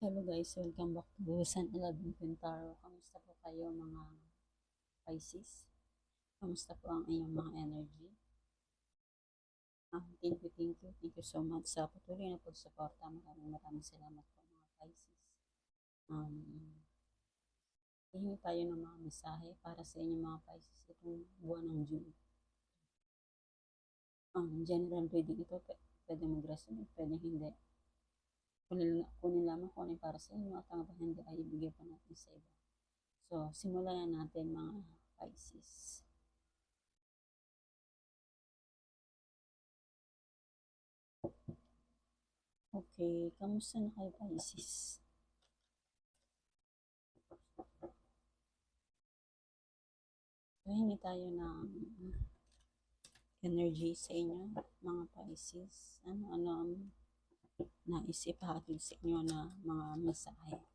Hello guys, welcome back to San 11 Pintaro. Kamusta po kayo mga Pisces? Kamusta po ang iyong mga energy? Um, thank you, thank you, thank you so much sa patuloy na pagsuporta. Maraming maraming salamat po mga Pisces. Um, hihingi tayo ng mga mensahe para sa inyong mga Pisces itong buwan ng June. Um, general reading ito, pwede mag-resonate, pwede hindi kunin, kunin lamang kung ano para sa inyo at ang iba hindi ay ibigay pa natin sa iba. So, simulan na natin mga Pisces. Okay, kamusta na kayo Pisces? So, tayo ng energy sa inyo, mga Pisces. Ano-ano ang nais ipahatid sa inyo na mga mensahe.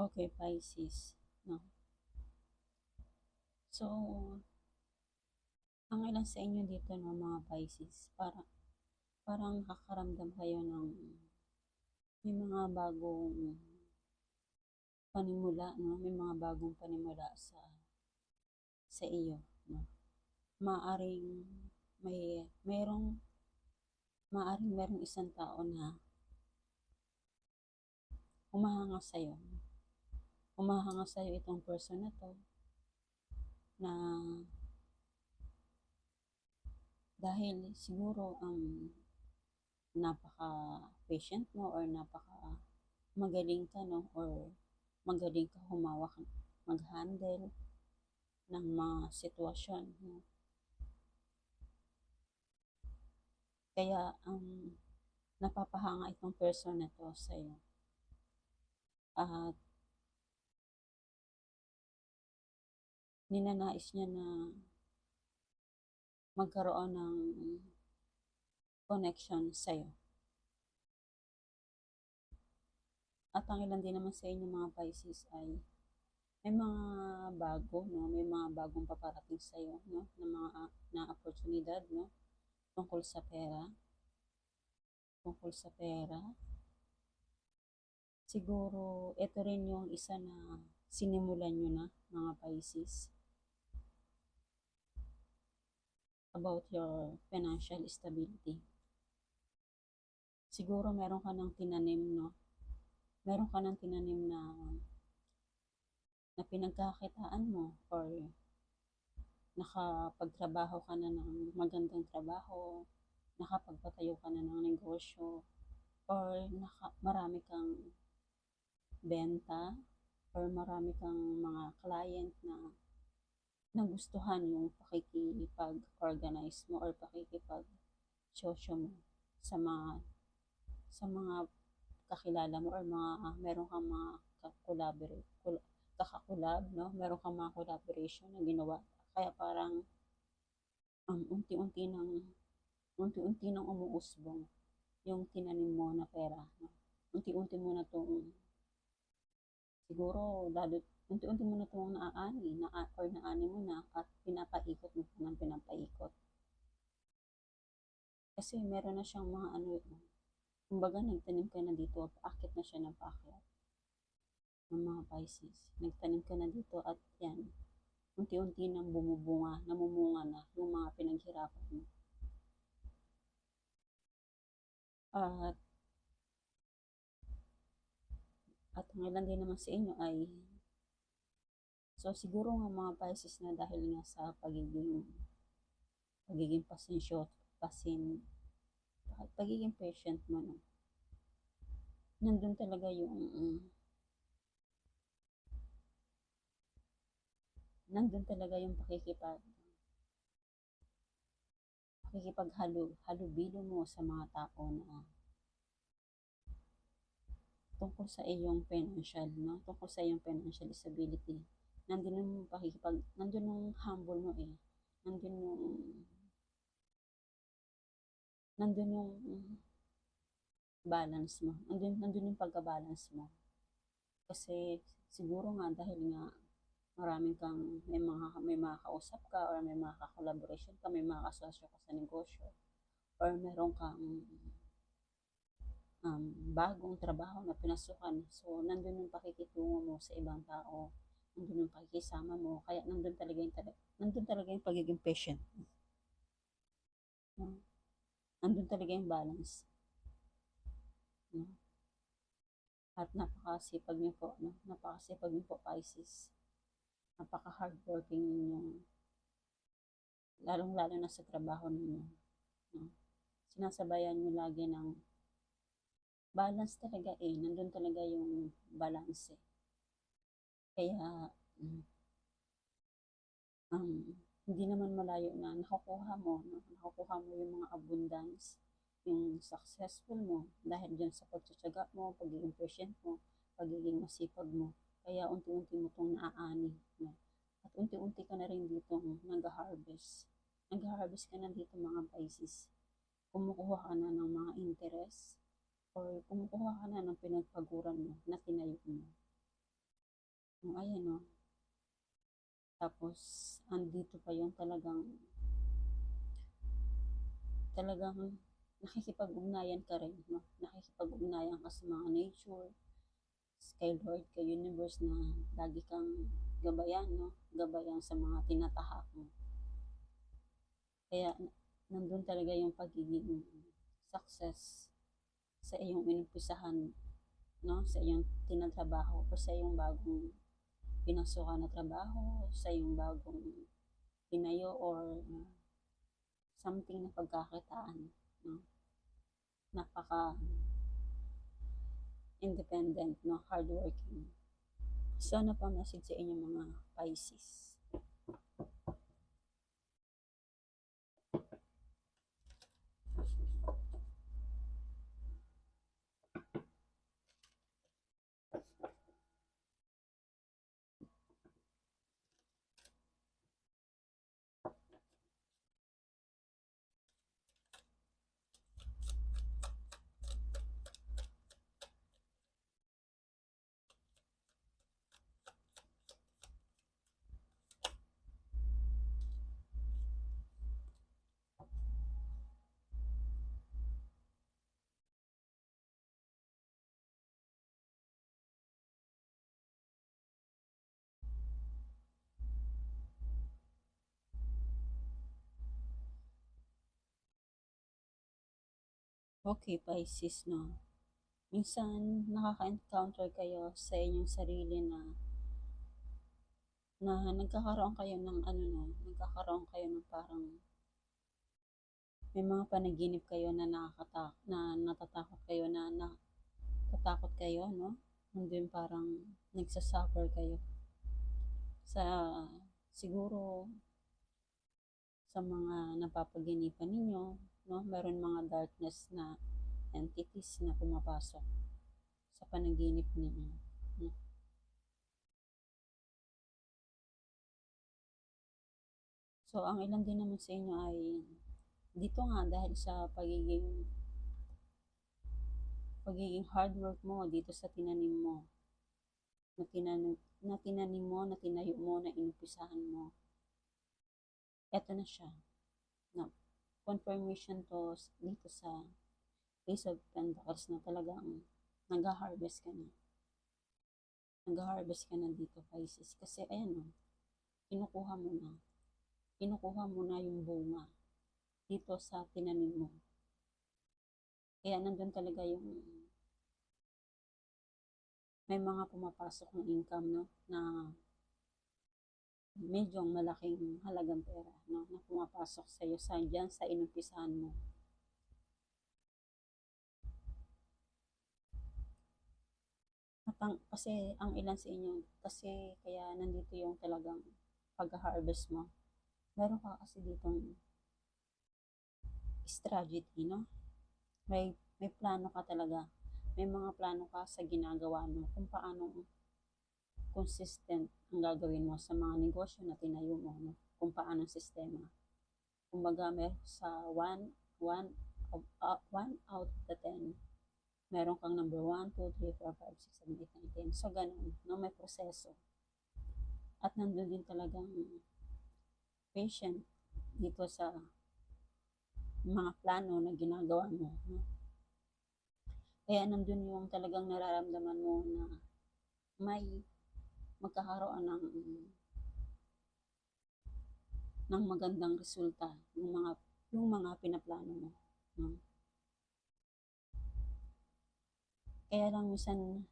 Okay, Pisces. No? So, ang ilan sa inyo dito no, mga Pisces, para, parang nakakaramdam kayo ng may mga bagong panimula, no? May mga bagong panimula sa sa iyo, no? Maaring may merong maaring merong isang tao na humahanga sa iyo. Humahanga sa iyo itong person na to na dahil siguro ang napaka patient mo or napaka magaling ka no or magaling ka humawak mag-handle ng mga sitwasyon no? kaya ang napapahanga itong person na to sa iyo at ninanais niya na magkaroon ng connection sa'yo. At ang ilan din naman sa inyo mga Pisces ay may mga bago, no? May mga bagong paparating sa'yo, no? Na mga na oportunidad, no? Tungkol sa pera. Tungkol sa pera. Siguro, ito rin yung isa na sinimulan nyo na, mga Pisces. About your financial stability. Siguro meron ka ng tinanim, no? Meron ka ng tinanim na na pinagkakitaan mo or nakapagtrabaho ka na ng magandang trabaho, nakapagpatayo ka na ng negosyo, or naka, marami kang benta, or marami kang mga client na nagustuhan yung pakikipag-organize mo or pakikipag-sosyo mo sa mga sa mga kakilala mo or mga uh, meron kang mga collaborate kakakulab no meron kang mga collaboration na ginawa kaya parang um, unti-unti nang unti-unti nang umuusbong yung tinanim mo na pera no? unti-unti mo na tong siguro dadot unti-unti mo na itong naaani na, or naani mo na at pinapaikot mo ng pinapaikot. Kasi meron na siyang mga ano, kumbaga nagtanim ka na dito, paakit na siya ng paakyat ng mga Pisces. Nagtanim ka na dito at yan, unti-unti nang bumubunga, namumunga na yung mga pinaghirapan mo. At at ang din naman sa inyo ay So, siguro nga mga Pisces na dahil nga sa pagiging pagiging pasensyo, pasin, pagiging patient mo, no? Nandun talaga yung um, nandun talaga yung pakikipag pakikipaghalo halubilo mo sa mga tao na tungkol sa iyong financial, no? Tungkol sa iyong financial stability. Nandun yung pakikipag, nandun yung humble mo eh. Nandun yung, nandun yung balance mo. Nandun, nandun yung pagka-balance mo. Kasi siguro nga dahil nga maraming kang may mga may mga kausap ka or may mga collaboration ka, may mga kasosyo ka sa negosyo or meron kang um, bagong trabaho na pinasukan. So, nandun yung pakikitungo mo sa ibang tao. Nandun yung pakikisama mo. Kaya nandun talaga yung, tala- nandun talaga yung pagiging patient. No? Nandun talaga yung balance. No? At napakasipag niyo po, no? Napakasipag niyo po, Pisces. Napaka-hardworking ninyo. Lalong-lalo na sa trabaho ninyo. No? Sinasabayan niyo lagi ng balance talaga eh. Nandun talaga yung balance eh. Kaya, um, hindi naman malayo na nakukuha mo, no? nakukuha mo yung mga abundance, yung successful mo dahil dyan sa pagtsatsaga mo, pagiging patient mo, pagiging masipag mo. Kaya unti-unti mo itong naaani. No? At unti-unti ka na rin dito nag-harvest. Nag-harvest ka na dito mga Pisces. Kumukuha ka na ng mga interest or kumukuha ka na ng pinagpaguran mo na tinayo mo. No, ayan no. Tapos, andito pa yung talagang talagang nakikipag-ugnayan ka rin, no? Nakikipag-ugnayan ka sa mga nature, kay Lord, kay universe na lagi kang gabayan, no? Gabayan sa mga tinatahak mo. Kaya, nandun talaga yung pagiging success sa iyong inumpisahan, no? Sa iyong tinatrabaho o sa iyong bagong pinasukan na trabaho, sa iyong bagong tinayo or uh, something na pagkakitaan, no? Napaka independent, no? Hardworking. Sana pa message sa inyo mga Pisces. Okay, Pisces, no? Minsan, nakaka-encounter kayo sa inyong sarili na na nagkakaroon kayo ng ano no, nagkakaroon kayo ng parang may mga panaginip kayo na nakakatak na natatakot kayo na natatakot kayo, no? Nandun parang nagsasuffer kayo sa siguro sa mga napapaginipan ninyo, no? Meron mga darkness na entities na pumapasok sa panaginip ninyo. No? So, ang ilan din naman sa inyo ay dito nga dahil sa pagiging pagiging hard work mo dito sa tinanim mo na tinanim, na tinanim mo, na tinayo mo, na inumpisahan mo. Eto na siya. Confirmation to dito sa Ace of Pentacles na talagang nag-harvest ka na. Nag-harvest ka na dito, Pisces. Kasi, ayan o, kinukuha mo na. Kinukuha mo na yung bunga dito sa tinanim mo. Kaya nandun talaga yung may mga pumapasok ng income, no? Na medyo malaking halagang pera, no? Na pumapasok sa iyo sa dyan sa inumpisahan mo. Matang, kasi ang ilan sa inyo, kasi kaya nandito yung talagang pag-harvest mo. Meron ka kasi ditong strategy, no? May, may plano ka talaga. May mga plano ka sa ginagawa mo kung paano consistent ang gagawin mo sa mga negosyo na tinayo mo, no? Kung paano ang sistema. Kumbaga, may sa one, one, of, uh, one out of the ten, meron kang number 1, 2, 3, 4, 5, 6, 7, 8, 9, 10. So, ganun, no? May proseso. At nandun din talagang patient dito sa mga plano na ginagawa mo. No? Kaya nandun yung talagang nararamdaman mo na may magkakaroon ng ng magandang resulta yung mga yung mga pinaplano mo. No? Kaya lang minsan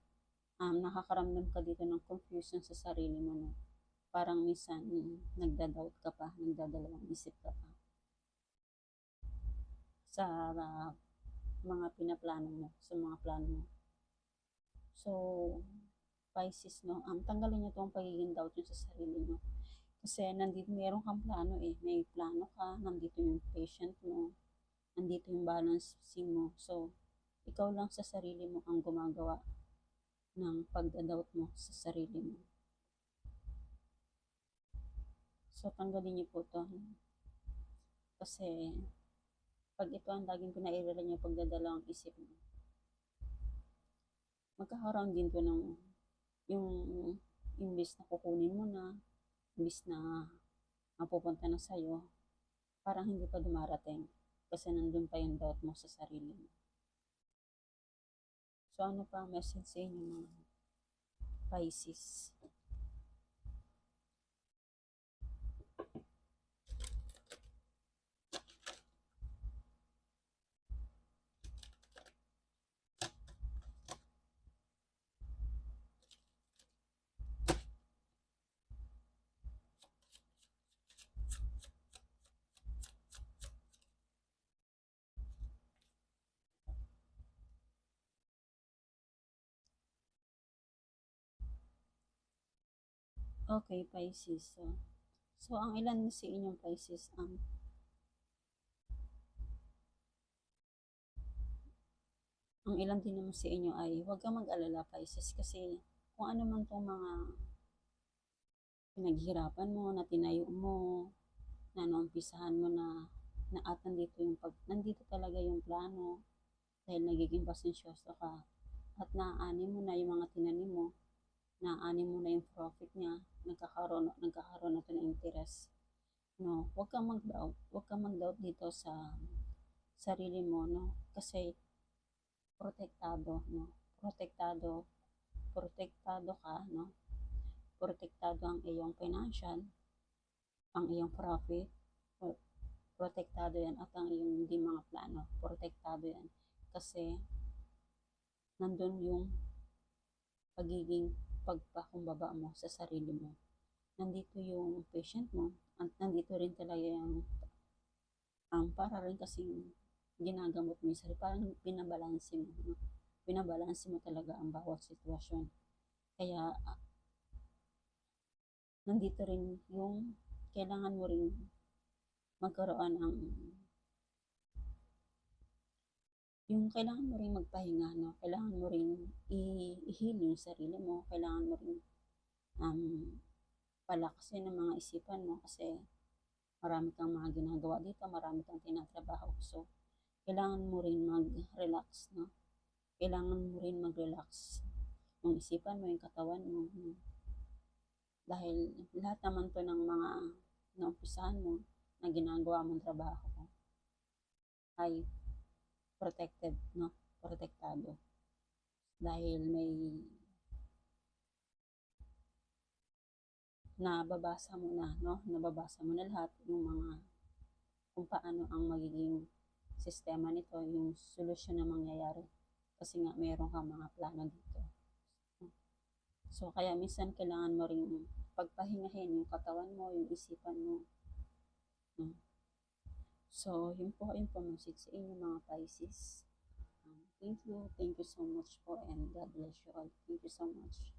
um, nakakaramdam ka dito ng confusion sa sarili mo. No? Parang minsan mm, nagda-doubt ka pa, nagdadalawang isip ka pa sa uh, mga pinaplano mo, sa mga plano mo. So, Pisces, no, um, tanggalin niyo itong pagiging doubt nyo sa sarili mo. Kasi nandito, meron kang plano eh. May plano ka, nandito yung patient mo, nandito yung balancing mo. So, ikaw lang sa sarili mo ang gumagawa ng pagda-doubt mo sa sarili mo. So, tanggalin niyo po to. Kasi, pag ito ang laging pinairal niyo pagdadalawang isip mo, magkakaroon din to ng yung imbis na kukunin mo na, imbis na mapupunta na sa'yo, parang hindi pa dumarating kasi nandun pa yung doubt mo sa sarili mo. So, ano pa message sa inyo mga Pisces? Okay, Pisces. So, so ang ilan sa inyong Pisces ang ang ilan din naman sa inyo ay huwag kang mag-alala Pisces kasi kung ano man itong mga pinaghirapan mo, na tinayo mo, na naumpisahan mo na na at nandito yung pag, nandito talaga yung plano dahil nagiging pasensyoso ka at naaani mo na yung mga tinanim mo naaani mo na yung profit niya, nagkakaroon, nagkakaroon na ito ng interest. No, huwag kang mag-doubt. Huwag kang mag-doubt dito sa sarili mo, no? Kasi protektado, no? Protektado, protektado ka, no? Protektado ang iyong financial, ang iyong profit, protektado yan at ang iyong hindi mga plano, protektado yan. Kasi nandun yung pagiging pagpakumbaba mo sa sarili mo. Nandito yung patient mo, at nandito rin talaga yung ang um, para rin kasi ginagamot mo yung sarili, parang binabalanse mo. No? Binabalanse mo talaga ang bawat sitwasyon. Kaya, uh, nandito rin yung kailangan mo rin magkaroon ng yung kailangan mo rin magpahinga, no? Kailangan mo rin i-heal yung sarili mo. Kailangan mo rin um, palakasin ng mga isipan mo kasi marami kang mga ginagawa dito, marami kang tinatrabaho. So, kailangan mo rin mag-relax, no? Kailangan mo rin mag-relax yung isipan mo, yung katawan mo. No? Dahil lahat naman to ng mga naumpisahan mo na ginagawa mong trabaho ay protected, no? Protektado. Dahil may nababasa mo na, no? Nababasa mo na lahat yung mga kung paano ang magiging sistema nito, yung solusyon na mangyayari. Kasi nga, meron kang mga plano dito. So, kaya minsan kailangan mo rin pagpahingahin yung katawan mo, yung isipan mo. No? So, yun po yung message sa inyo mga Pisces. Um, thank you. Thank you so much po and God bless you all. Thank you so much.